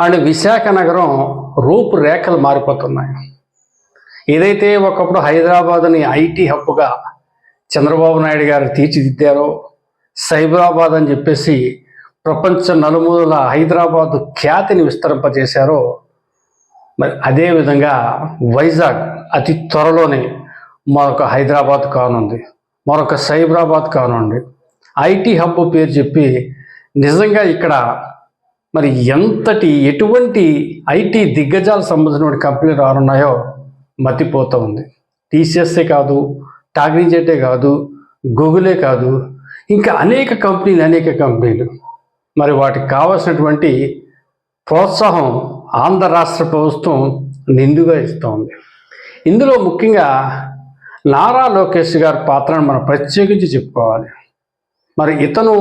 And Visakha నగరం రూపురేఖలు మారిపోతున్నాయి. ఏదైతే ఒకప్పుడు హైదరాబాద్ని ఐటీ హబ్గా చంద్రబాబు నాయుడు గారు తీర్చిదిద్దారో సైబరాబాద్ అని చెప్పేసి ప్రపంచ నలుమూలల హైదరాబాద్ ఖ్యాతిని విస్తరింపజేశారో మరి అదేవిధంగా వైజాగ్ అతి త్వరలోనే మరొక హైదరాబాద్ కానుంది. మరొక సైబరాబాద్ కానుంది. ఐటీ హబ్ పేరు చెప్పి నిజంగా ఇక్కడ మరి ఎంతటి ఎటువంటి ఐటీ దిగ్గజాలు సంబంధించిన కంపెనీలు రానున్నాయో మతిపోతూ ఉంది. టీసీఎస్ఏ కాదు టాగ్నిజెటే కాదు గూగులే కాదు ఇంకా అనేక కంపెనీలు అనేక కంపెనీలు. మరి వాటికి కావాల్సినటువంటి ప్రోత్సాహం ఆంధ్ర రాష్ట్ర ప్రభుత్వం నిండుగా ఇస్తోంది ఇందులో ముఖ్యంగా నారా లోకేష్ గారి పాత్రను మనం ప్రత్యేకించి చెప్పుకోవాలి. మరి ఇతను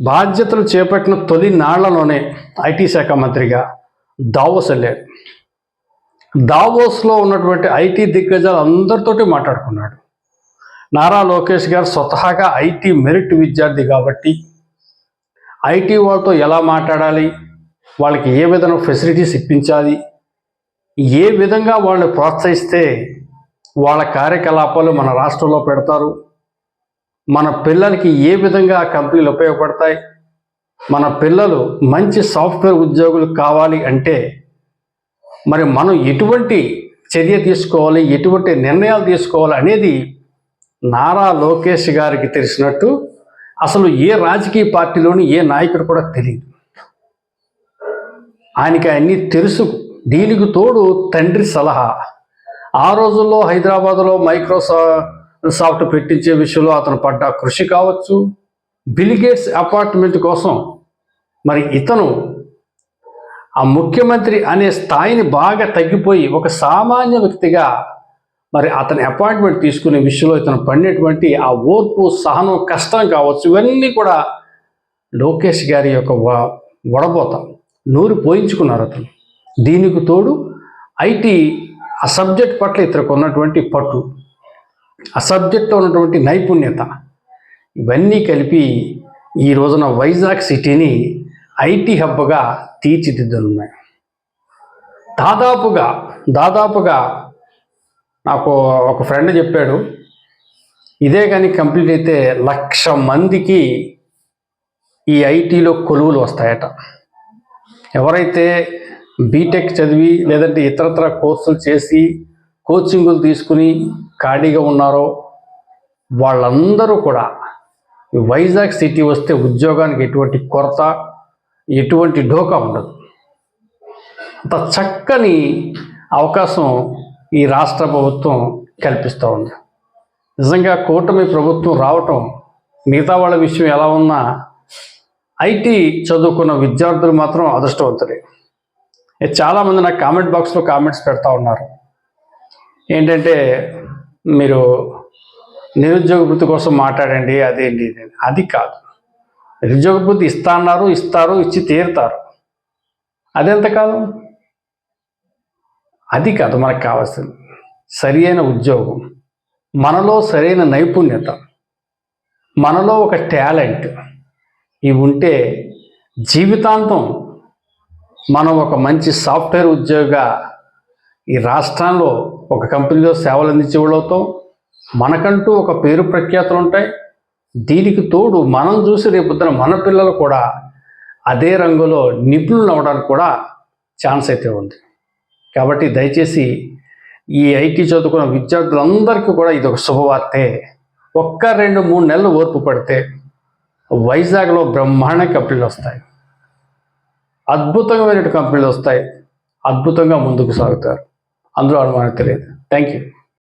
బాధ్యతలు చేపట్టిన తొలి నాళ్ళలోనే ఐటీ శాఖ మంత్రిగా దావోస్ వెళ్ళాడు. దావోస్లో ఉన్నటువంటి ఐటీ దిగ్గజాలు అందరితోటి మాట్లాడుకున్నాడు. నారా లోకేష్ గారు స్వతహాగా ఐటీ మెరిట్ విద్యార్థి కాబట్టి ఐటీ వాళ్ళతో ఎలా మాట్లాడాలి? వాళ్ళకి ఏ విధంగా ఫెసిలిటీస్ ఇప్పించాలి? ఏ విధంగా వాళ్ళని ప్రోత్సహిస్తే వాళ్ళ కార్యకలాపాలు మన రాష్ట్రంలో పెడతారు? మన పిల్లలకి ఏ విధంగా ఆ కంపెనీలు ఉపయోగపడతాయి? మన పిల్లలు మంచి సాఫ్ట్వేర్ ఉద్యోగులు కావాలి అంటే మరి మనం ఎటువంటి చర్య తీసుకోవాలి ఎటువంటి నిర్ణయాలు తీసుకోవాలి అనేది నారా లోకేష్ గారికి తెలిసినట్టు అసలు ఏ రాజకీయ పార్టీలోని ఏ నాయకుడు కూడా తెలియదు. ఆయనకి అన్నీ తెలుసు. దీనికి తోడు తండ్రి సలహా. ఆ రోజుల్లో హైదరాబాద్లో మైక్రోసా సాఫ్ట్ పెట్టించే విషయంలో అతను పడ్డ కృషి కావచ్చు. బిలిగేట్స్ అపార్ట్మెంట్ కోసం మరి ఇతను ఆ ముఖ్యమంత్రి అనే స్థాయిని బాగా తగ్గిపోయి ఒక సామాన్య వ్యక్తిగా మరి అతని అపాయింట్మెంట్ తీసుకునే విషయంలో ఇతను పడినటువంటి ఆ ఓర్పు సహనం కష్టం కావచ్చు ఇవన్నీ కూడా లోకేష్ గారి యొక్క వడబోత నూరు పోయించుకున్నారు అతను. దీనికి తోడు ఐటీ ఆ సబ్జెక్ట్ పట్ల ఇతనికి ఉన్నటువంటి పట్టు. ఆ సబ్జెక్ట్లో ఉన్నటువంటి నైపుణ్యత. ఇవన్నీ కలిపి ఈ రోజున వైజాగ్ సిటీని ఐటీ హబ్గా తీర్చిదిద్దనున్నాయి దాదాపుగా దాదాపుగా నాకు ఒక ఫ్రెండ్ చెప్పాడు ఇదే కానీ కంప్లీట్ అయితే లక్ష మందికి ఈ ఐటీలో కొలువులు వస్తాయట. ఎవరైతే బీటెక్ చదివి లేదంటే ఇతరత్ర కోర్సులు చేసి కోచింగులు తీసుకుని ఖాళీగా ఉన్నారో వాళ్ళందరూ కూడా వైజాగ్ సిటీ వస్తే ఉద్యోగానికి ఎటువంటి కొరత ఎటువంటి ఢోకా ఉండదు. అంత చక్కని అవకాశం ఈ రాష్ట్ర ప్రభుత్వం కల్పిస్తూ ఉంది. నిజంగా కూటమి ప్రభుత్వం రావటం మిగతా వాళ్ళ విషయం ఎలా ఉన్నా ఐటీ చదువుకున్న విద్యార్థులు మాత్రం అదృష్టవంతులే. చాలామంది నాకు కామెంట్ బాక్స్లో కామెంట్స్ పెడతా ఉన్నారు. ఏంటంటే మీరు నిరుద్యోగ వృత్తి కోసం మాట్లాడండి అదేంటి అది కాదు. నిరుద్యోగ వృత్తి ఇస్తా అన్నారు ఇస్తారు ఇచ్చి తీరుతారు. అదెంత కాదు? అది కాదు మనకు కావాల్సింది. సరి అయిన ఉద్యోగం మనలో సరైన నైపుణ్యత మనలో ఒక టాలెంట్ ఇవి ఉంటే జీవితాంతం మనం ఒక మంచి సాఫ్ట్వేర్ ఉద్యోగిగా ఈ రాష్ట్రంలో ఒక కంపెనీలో సేవలు అందించే వాళ్ళతో మనకంటూ ఒక పేరు ప్రఖ్యాతులు ఉంటాయి. దీనికి తోడు మనం చూసి రేపొద్దున మన పిల్లలు కూడా అదే రంగులో నిపుణులు అవ్వడానికి కూడా ఛాన్స్ అయితే ఉంది. కాబట్టి దయచేసి ఈ ఐటీ చదువుకున్న విద్యార్థులందరికీ కూడా ఇది ఒక శుభవార్తే. ఒక్క రెండు మూడు నెలలు ఓర్పు పడితే వైజాగ్లో బ్రహ్మాండ కంపెనీలు వస్తాయి. అద్భుతమైన కంపెనీలు వస్తాయి. అద్భుతంగా ముందుకు సాగుతారు. అందులో అనుమానం తెలియదు థ్యాంక్ యూ